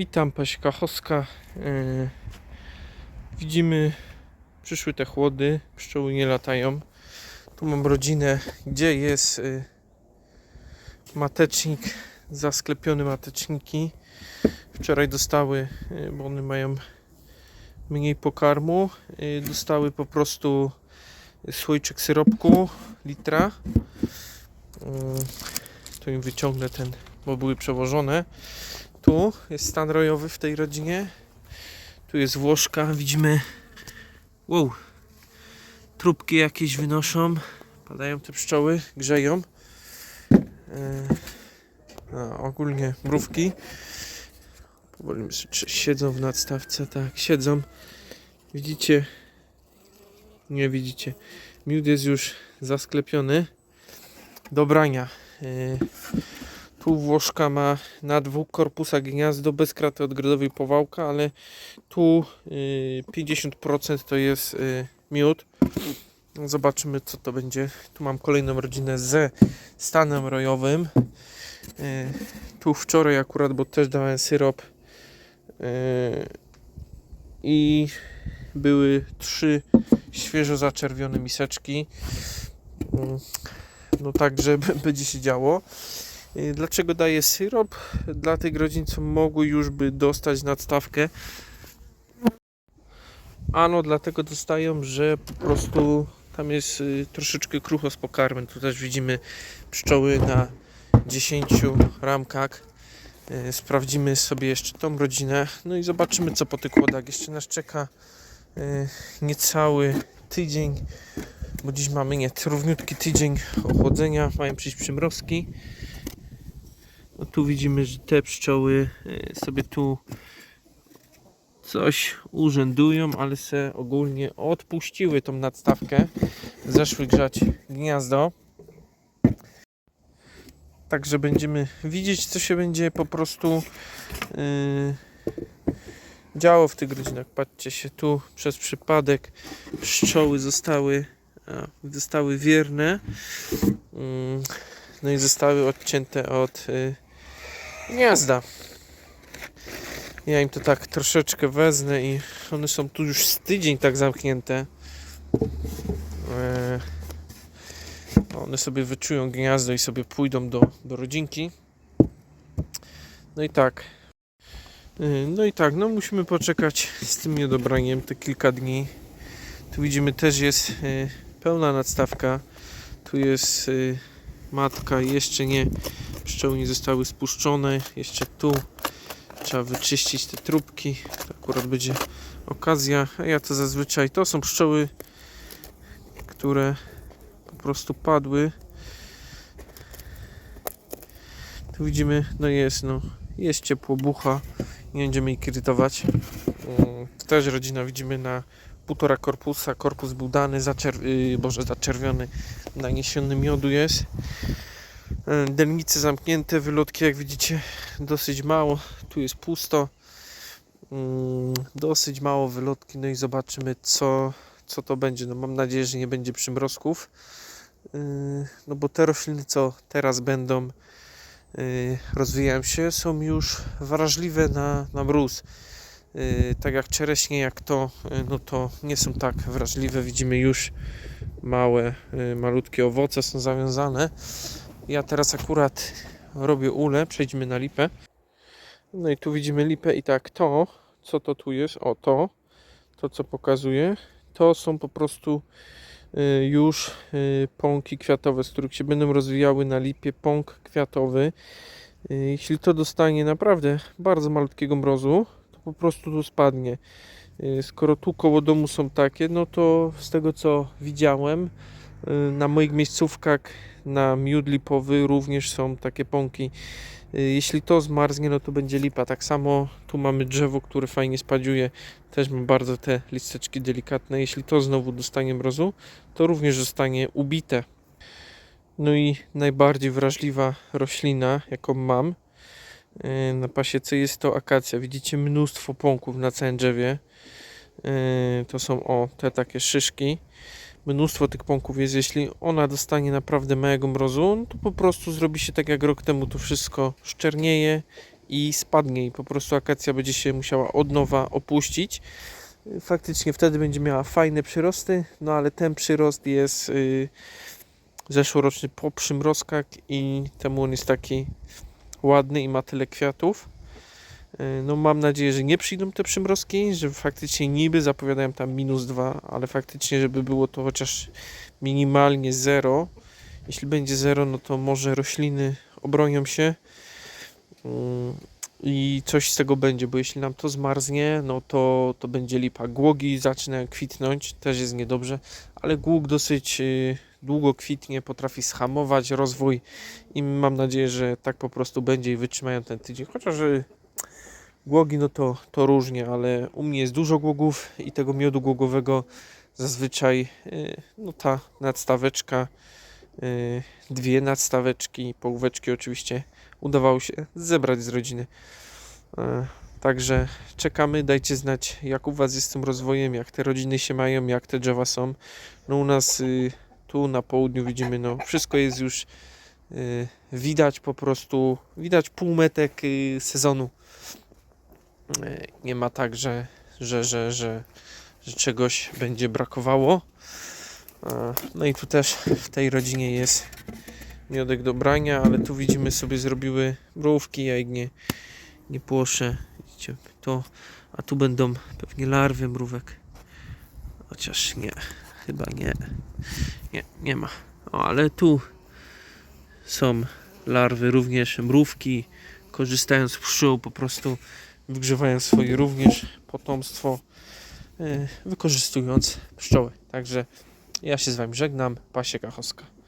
Witam, Paśka Choska. Yy, widzimy, przyszły te chłody, pszczoły nie latają. Tu mam rodzinę, gdzie jest yy, matecznik, zasklepione mateczniki. Wczoraj dostały, yy, bo one mają mniej pokarmu, dostały po prostu słoiczek syropku, litra. Tu im wyciągnę ten, bo były przełożone. Tu jest stan rojowy w tej rodzinie. Tu jest Włoszka. Widzimy. Wow. Trupki jakieś wynoszą. Padają te pszczoły, grzeją. E, a, ogólnie mrówki. Powoli siedzą w nadstawce. Tak, siedzą. Widzicie? Nie widzicie. Miód jest już zasklepiony. Do brania. Tu Włoszka ma na dwóch korpusach gniazdo bez kraty odgrodowej powałka, ale tu y, 50% to jest y, miód. Zobaczymy co to będzie. Tu mam kolejną rodzinę ze stanem rojowym. Y, tu wczoraj akurat, bo też dałem syrop. Y, I były trzy świeżo zaczerwione miseczki. Y, No także będzie się działo. Y, Dlaczego daję syrop? Dla tych rodzin, co mogły już by dostać nadstawkę. Ano dlatego dostają, że po prostu tam jest y, troszeczkę krucho z pokarmem. Tu też widzimy pszczoły na 10 ramkach. Y, Sprawdzimy sobie jeszcze tą rodzinę. No i zobaczymy co po tych kłodach. Jeszcze nas czeka niecały tydzień, bo dziś mamy nie, równiutki tydzień ochłodzenia. Mają przyjść przymrozki. No tu widzimy, że te pszczoły e, sobie tu coś urzędują, ale se ogólnie odpuściły tą nadstawkę. Zeszły grzać gniazdo. Także będziemy widzieć, co się będzie po prostu yy, działo w tych godzinach. Patrzcie się tu przez przypadek pszczoły zostały, a, zostały wierne. Yy, no i zostały odcięte od yy, gniazda. Ja im to tak troszeczkę wezmę i one są tu już z tydzień tak zamknięte. Eee, one sobie wyczują gniazdo i sobie pójdą do, do rodzinki. No i tak. Eee, No i tak, no musimy poczekać z tym niedobraniem te kilka dni. Tu widzimy też jest e, pełna nadstawka. Tu jest e, matka, jeszcze nie pszczoły zostały spuszczone. Jeszcze tu trzeba wyczyścić te trupki. To akurat będzie okazja. A ja to zazwyczaj to są pszczoły, które po prostu padły. Tu widzimy, no jest, no jest ciepło, bucha. Nie będziemy ich irytować. Mm, To też rodzina widzimy na półtora korpusa. Korpus był dany, zaczer- yy, boże, zaczerwiony, naniesiony miodu jest. E, Delnice zamknięte, wylotki jak widzicie dosyć mało. Tu jest pusto. Mm, Dosyć mało wylotki, no i zobaczymy co, co to będzie. No mam nadzieję, że nie będzie przymrozków. Yy, No bo te rośliny co teraz będą yy, rozwijają się, są już wrażliwe na, na mróz. Tak jak czereśnie, jak to, no to nie są tak wrażliwe. Widzimy już małe, malutkie owoce są zawiązane. Ja teraz akurat robię ule, przejdźmy na lipę. No i tu widzimy lipę i tak to, co to tu jest, o to, to co pokazuję, to są po prostu y, już y, pąki kwiatowe, z których się będą rozwijały na lipie pąk kwiatowy. Y, Jeśli to dostanie naprawdę bardzo malutkiego mrozu, to po prostu tu spadnie. Skoro tu koło domu są takie, no to z tego co widziałem, na moich miejscówkach na miód lipowy również są takie pąki. Y, Jeśli to zmarznie, no to będzie lipa. Tak samo tu mamy drzewo, które fajnie spadziuje. Też ma bardzo te listeczki delikatne. Jeśli to znowu dostanie mrozu, to również zostanie ubite. No i najbardziej wrażliwa roślina, jaką mam y, na pasiece jest to akacja. Widzicie mnóstwo pąków na całym drzewie. Y, To są o te takie szyszki mnóstwo tych pąków jest. Jeśli ona dostanie naprawdę małego mrozu, no to po prostu zrobi się tak jak rok temu, to wszystko szczernieje i spadnie i po prostu akacja będzie się musiała od nowa opuścić. Faktycznie wtedy będzie miała fajne przyrosty, no ale ten przyrost jest y, zeszłoroczny po przymrozkach i temu on jest taki ładny i ma tyle kwiatów. Y, No mam nadzieję, że nie przyjdą te przymrozki, że faktycznie niby zapowiadają tam minus 2, ale faktycznie, żeby było to chociaż minimalnie 0. Jeśli będzie 0, no to może rośliny obronią się mm, i coś z tego będzie, bo jeśli nam to zmarznie, no to, to będzie lipa. Głogi zaczynają kwitnąć, też jest niedobrze, ale głóg dosyć y, długo kwitnie, potrafi schamować rozwój i mam nadzieję, że tak po prostu będzie i wytrzymają ten tydzień. Chociaż y, głogi, no to, to różnie, ale u mnie jest dużo głogów i tego miodu głogowego zazwyczaj y, no ta nadstaweczka, y, dwie nadstaweczki, połóweczki oczywiście udawało się zebrać z rodziny. E, Także czekamy, dajcie znać jak u Was jest z tym rozwojem, jak te rodziny się mają, jak te drzewa są. No u nas y, tu na południu widzimy, no wszystko jest już widać po prostu, widać półmetek sezonu. Y, Nie ma tak, że, że, że, że, że czegoś będzie brakowało. E, No i tu też w tej rodzinie jest miodek do brania, ale tu widzimy sobie zrobiły mrówki, ja ich nie, nie płoszę. Widzicie, to, a tu będą pewnie larwy mrówek. Chociaż nie, chyba nie. Nie, nie ma. O, ale tu są larwy również mrówki. Korzystając z pszczół po prostu wygrzewają swoje również potomstwo e, wykorzystując pszczoły. Także ja się z Wami żegnam. Pasie Kachowska.